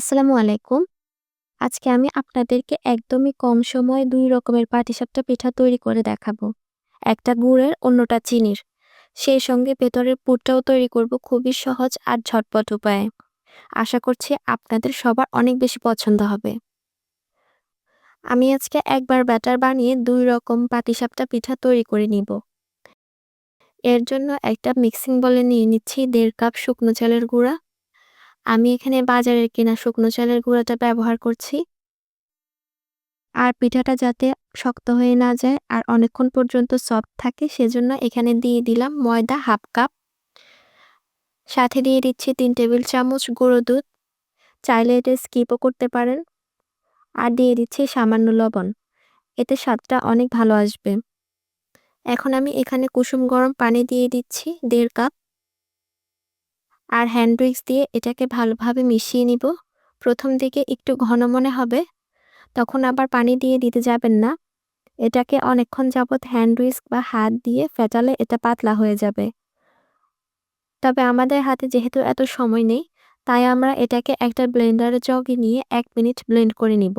আসসালামু আলাইকুম। আজকে আমি আপনাদেরকে একদমই কম সময়ে দুই রকমের পাটিসাপটা পিঠা তৈরি করে দেখাবো। একটা গুড়ের, অন্যটা চিনির। সেই সঙ্গে ভেতরের পুরটাও তৈরি করব খুবই সহজ আর ঝটপট উপায়ে। আশা করছি আপনাদের সবার অনেক বেশি পছন্দ হবে। আমি আজকে একবার ব্যাটার বানিয়ে দুই রকম পাটিসাপটা পিঠা তৈরি করে নিব। এর জন্য একটা মিক্সিং বলে নিয়ে নিচ্ছি দেড় কাপ শুকনো চালের গুঁড়া আমি এখানে বাজারের কেনা শুকনো চালের গুঁড়াটা ব্যবহার করছি। আর পিঠাটা যাতে শক্ত হয়ে না যায় আর অনেকক্ষণ পর্যন্ত সফট থাকে, সেজন্য এখানে দিয়ে দিলাম ময়দা হাফ কাপ। সাথে দিয়ে দিচ্ছি তিন টেবিল চামচ গুঁড়ো দুধ। চাইলে এটা স্কিপও করতে পারেন। আর দিয়ে দিচ্ছি সামান্য লবণ। এতে স্বাদটা অনেক ভালো আসবে। এখন আমি এখানে কুসুম গরম পানি দিয়ে দিচ্ছি দেড় কাপ। আর হ্যান্ড উইক্স দিয়ে এটাকে ভালোভাবে মিশিয়ে নিব। প্রথম দিকে একটু ঘন মনে হবে, তখন আবার পানি দিয়ে দিতে যাবেন না। এটাকে অনেকক্ষণ যাবৎ হ্যান্ড উইস্ক বা হাত দিয়ে ফেটালে এটা পাতলা হয়ে যাবে। তবে আমাদের হাতে যেহেতু এত সময় নেই, তাই আমরা এটাকে একটা ব্লেন্ডারে জগে নিয়ে এক মিনিট ব্লেন্ড করে নিব।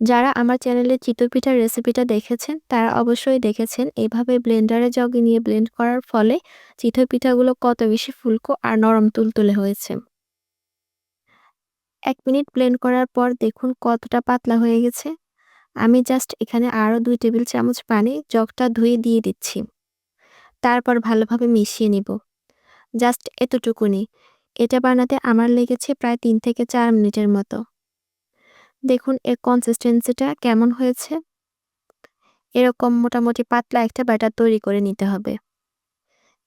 যারা আমার চ্যানেলে চিতই পিঠার রেসিপিটা দেখেছেন, তারা অবশ্যই দেখেছেন। এভাবে ব্লেন্ডারে জগে নিয়ে ব্লেন্ড করার ফলে চিতই পিঠাগুলো কত বেশি ফুলকো আর নরম তুলতুলে হয়েছে। এক মিনিট ব্লেন্ড করার পর দেখুন কতটা পাতলা হয়ে গেছে। আমি জাস্ট এখানে আরও দুই টেবিল চামচ পানি, জগটা ধুয়ে দিয়ে দিচ্ছি। তারপর ভালোভাবে মিশিয়ে নিব। জাস্ট এতটুকুনি। এটা বানাতে আমার লেগেছে প্রায় তিন থেকে চার মিনিটের মতো। দেখুন, এর কনসিস্টেন্সিটা কেমন হয়েছে? এরকম মোটামুটি পাতলা একটা ব্যাটার তৈরি করে নিতে হবে।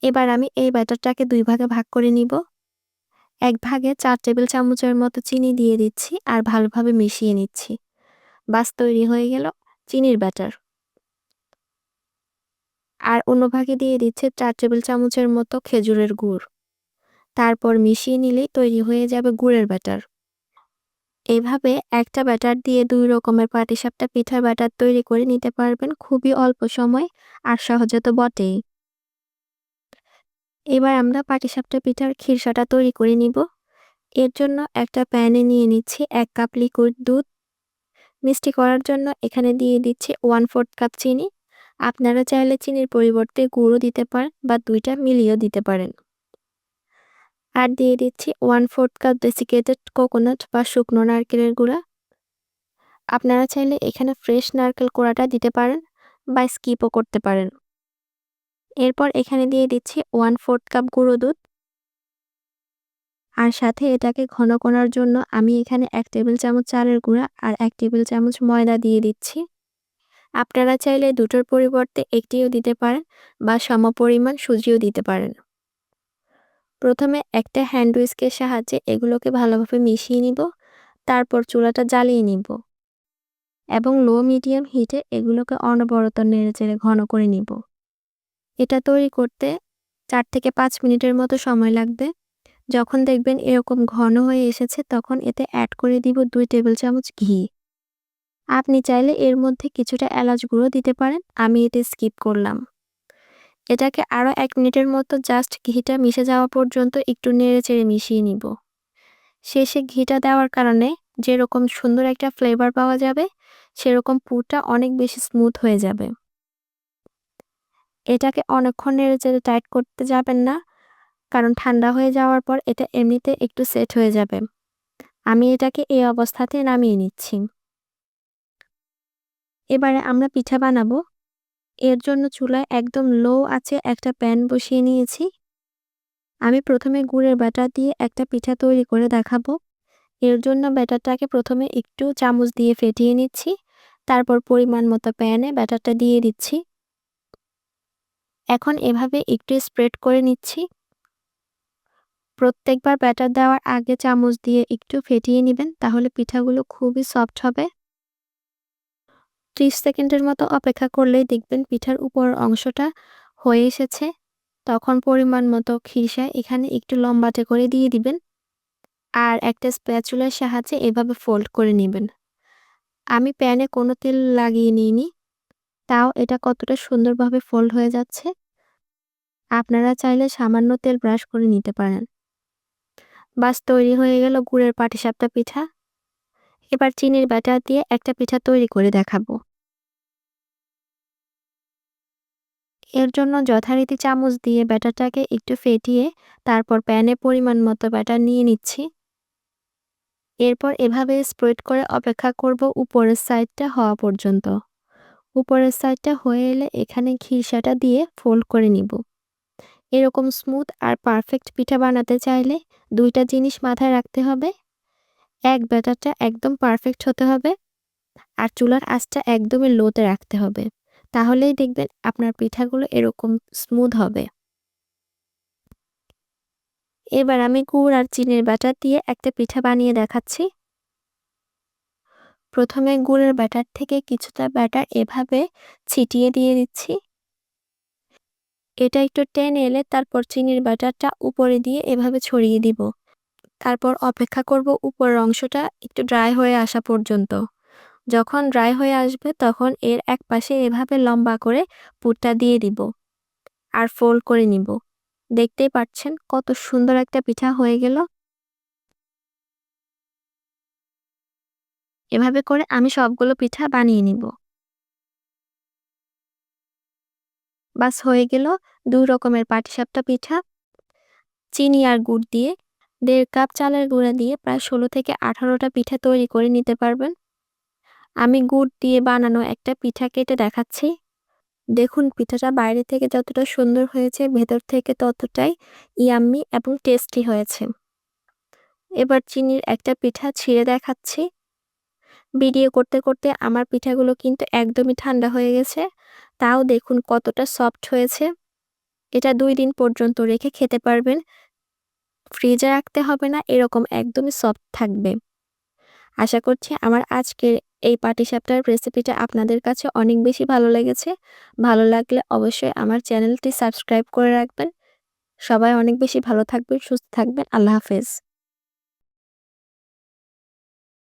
এবার আমি এই ব্যাটারটাকে দুই ভাগে ভাগ করে নিব। এক ভাগে চার টেবিল চামচের মতো চিনি দিয়ে দিচ্ছি আর ভালোভাবে মিশিয়ে নিচ্ছি। বাস তৈরি হয়ে গেল চিনির ব্যাটার আর অন্য ভাগে দিয়ে দিচ্ছে চার টেবিল চামচের মতো খেজুরের গুড়। তারপর মিশিয়ে নিলেই তৈরি হয়ে যাবে গুড়ের ব্যাটার এভাবে একটা ব্যাটার দিয়ে দুই রকমের পাটিসাপটা পিঠার ব্যাটার তৈরি করে নিতে পারবেন খুবই অল্প সময় আর সহজে তো বটেই। এবার আমরা পাটিসাপটা পিঠার খিরসাটা তৈরি করে নিব। এর জন্য একটা প্যানে নিয়ে নিচ্ছি এক কাপ লিকুইড দুধ। মিষ্টি করার জন্য এখানে দিয়ে দিচ্ছি ওয়ান ফোর্থ কাপ চিনি। আপনারা চাইলে চিনির পরিবর্তে গুঁড়ো দিতে পারেন বা দুইটা মিলিয়েও দিতে পারেন। আর দিয়ে দিচ্ছি one fourth cup desiccated coconut বা শুকনো নারকেলের গুঁড়া। আপনারা চাইলে এখানে ফ্রেশ নারকেল কোড়াটা দিতে পারেন বা স্কিপও করতে পারেন। এরপর এখানে দিয়ে দিচ্ছি ওয়ান ফোর্থ কাপ গুঁড়ো দুধ। আর সাথে এটাকে ঘন করার জন্য আমি এখানে এক টেবিল চামচ চালের গুঁড়া আর এক টেবিল চামচ ময়দা দিয়ে দিচ্ছি। আপনারা চাইলে দুটোর পরিবর্তে একটিও দিতে পারেন বা সমপরিমাণ সুজিও দিতে পারেন। প্রথমে একটা হ্যান্ড উইস্কের সাহায্যে এগুলোকে ভালোভাবে মিশিয়ে নিব, তারপর চুলাটা জ্বালিয়ে নিব এবং লো মিডিয়াম হিটে এগুলোকে অনবরত নেড়ে চেড়ে ঘন করে নিব। এটা তৈরি করতে চার থেকে পাঁচ মিনিটের মতো সময় লাগবে। যখন দেখবেন এরকম ঘন হয়ে এসেছে, তখন এতে অ্যাড করে দিব দুই টেবিল চামচ ঘি। আপনি চাইলে এর মধ্যে কিছুটা এলাচ গুঁড়ো দিতে পারেন, আমি এতে স্কিপ করলাম। এটাকে আরও এক মিনিটের মতো জাস্ট ঘিটা মিশে যাওয়া পর্যন্ত একটু নেড়ে চেড়ে মিশিয়ে নিব। শেষে ঘিটা দেওয়ার কারণে যেরকম সুন্দর একটা ফ্লেভার পাওয়া যাবে, সেরকম পুরটা অনেক বেশি স্মুথ হয়ে যাবে। এটাকে অনেকক্ষণ নেড়ে চেড়ে টাইট করতে যাবেন না, কারণ ঠান্ডা হয়ে যাওয়ার পর এটা এমনিতে একটু সেট হয়ে যাবে। আমি এটাকে এই অবস্থাতে নামিয়ে নিচ্ছি। এবারে আমরা পিঠা বানাবো। এর জন্য চুলায় একদম লো আছে একটা প্যান বসিয়ে নিয়েছি। আমি প্রথমে গুড়ের ব্যাটার দিয়ে একটা পিঠা তৈরি করে দেখাবো। এর জন্য ব্যাটারটাকে প্রথমে একটু চামচ দিয়ে ফেটিয়ে নিচ্ছি। তারপর পরিমাণ মতো প্যানে ব্যাটারটা দিয়ে দিচ্ছি। এখন এভাবে একটু স্প্রেড করে নিচ্ছি। প্রত্যেকবার ব্যাটার দেওয়ার আগে চামচ দিয়ে একটু ফেটিয়ে নেবেন, তাহলে পিঠাগুলো খুবই সফট হবে। ত্রিশ সেকেন্ডের মতো অপেক্ষা করলেই দেখবেন পিঠার উপর অংশটা হয়ে এসেছে। তখন পরিমাণ মতো খিরসা এখানে একটু লম্বাটে করে দিয়ে দিবেন আর একটা স্প্যাচুলার সাহায্যে এভাবে ফোল্ড করে নেবেন। আমি প্যানে কোনো তেল লাগিয়ে নিইনি, তাও এটা কতটা সুন্দরভাবে ফোল্ড হয়ে যাচ্ছে। আপনারা চাইলে সামান্য তেল ব্রাশ করে নিতে পারেন। বাস, তৈরি হয়ে গেল গুড়ের পাটিসাপটা পিঠা। এবার চিনির ব্যাটার দিয়ে একটা পিঠা তৈরি করে দেখাবো। এর জন্য যথারীতি চামচ দিয়ে ব্যাটারটাকে একটু ফেটিয়ে তারপর প্যানে পরিমাণ মতো ব্যাটার নিয়ে নিচ্ছি। এরপর এভাবে স্প্রেড করে অপেক্ষা করব উপরের সাইডটা হওয়া পর্যন্ত। উপরের সাইডটা হয়ে এলে এখানে ঘিসাটা দিয়ে ফোল্ড করে নিব। এরকম স্মুথ আর পারফেক্ট পিঠা বানাতে চাইলে দুইটা জিনিস মাথায় রাখতে হবে। এক ব্যাটারটা একদম পারফেক্ট হতে হবে আর চুলার আঁচটা একদমই লোতে রাখতে হবে। তাহলেই দেখবেন আপনার পিঠাগুলো এরকম স্মুথ হবে। এবার আমি গুড় আর চিনির ব্যাটার দিয়ে একটা পিঠা বানিয়ে দেখাচ্ছি। প্রথমে গুড়ের ব্যাটার থেকে কিছুটা ব্যাটার এভাবে ছিটিয়ে দিয়ে দিচ্ছি। এটা একটু টেনে এলে তারপর চিনির ব্যাটারটা উপরে দিয়ে এভাবে ছড়িয়ে দিব। তারপর অপেক্ষা করব উপরের অংশটা একটু ড্রাই হয়ে আসা পর্যন্ত। যখন ড্রাই হয়ে আসবে তখন এর এক পাশে এভাবে লম্বা করে পুরটা দিয়ে দিব আর ফোল্ড করে নিব। দেখতেই পাচ্ছেন কত সুন্দর একটা পিঠা হয়ে গেল। এভাবে করে আমি সবগুলো পিঠা বানিয়ে নিব। বাস হয়ে গেল দুই রকমের পাটিসাপটা পিঠা। চিনি আর গুড় দিয়ে দেড় কাপ চালের গুঁড়া দিয়ে প্রায় ষোলো থেকে আঠারোটা পিঠা তৈরি করে নিতে পারবেন। আমি গুড় দিয়ে বানানো একটা পিঠা কেটে দেখাচ্ছি। দেখুন, পিঠাটা বাইরে থেকে যতটা সুন্দর হয়েছে, ভেতর থেকে ততটাই ইয়াম্মি এবং টেস্টি হয়েছে। এবার চিনির একটা পিঠা ছিঁড়ে দেখাচ্ছি। ভিডিও করতে করতে আমার পিঠাগুলো কিন্তু একদমই ঠান্ডা হয়ে গেছে। তাও দেখুন কতটা সফট হয়েছে। এটা দুই দিন পর্যন্ত রেখে খেতে পারবেন। ফ্রিজে রাখতে হবে না, এরকম একদমই সফট থাকবে। আশা করছি আমার আজকের এই পাটিসাপটার রেসিপিটা আপনাদের কাছে অনেক বেশি ভালো লেগেছে। ভালো লাগলে অবশ্যই আমার চ্যানেলটি সাবস্ক্রাইব করে রাখবেন। সবাই অনেক বেশি ভালো থাকবেন, সুস্থ থাকবেন। আল্লাহ হাফেজ।